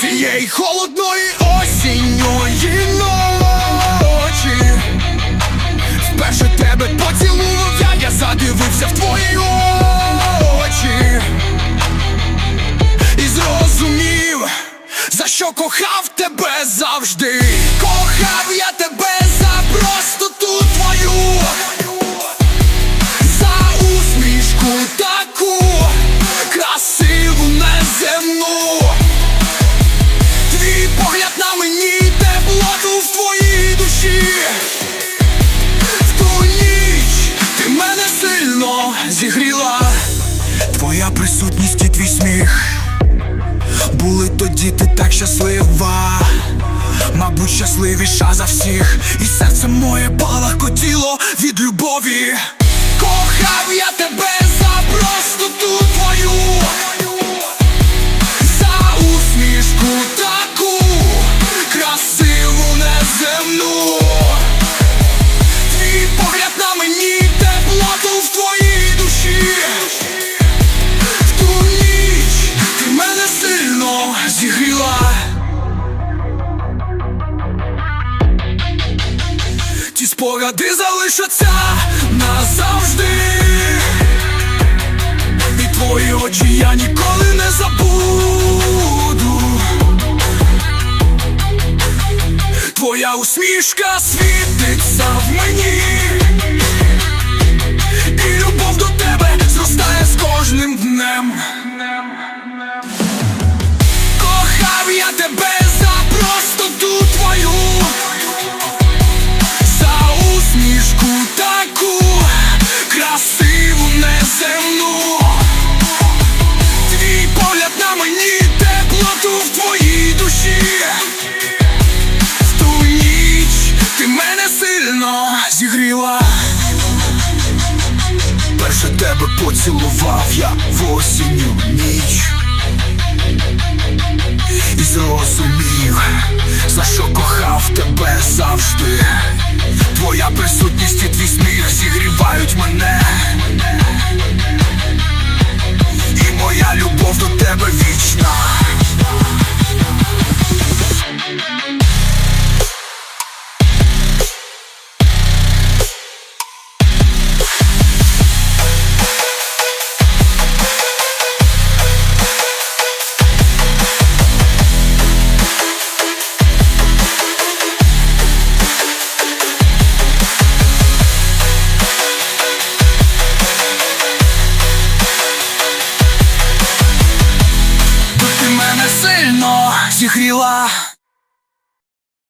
Цієї холодної осінньої ночі Вперше тебе поцілував я, я задивився в твої очі. І зрозумів, за що кохав тебе Твоя присутність і твій сміх. Були тоді ти так щаслива. Мабуть, щасливіша за всіх. І серце моє палахкотіло від любові. Кохав я тебе за простоту твою спогади залишаться назавжди. І твої очі я ніколи не забуду. Твоя усмішка світиться в мені тебе поцілував я в осінню ніч. І зрозумів, за що кохав тебе завжди. Твоя присутність і твій зігріла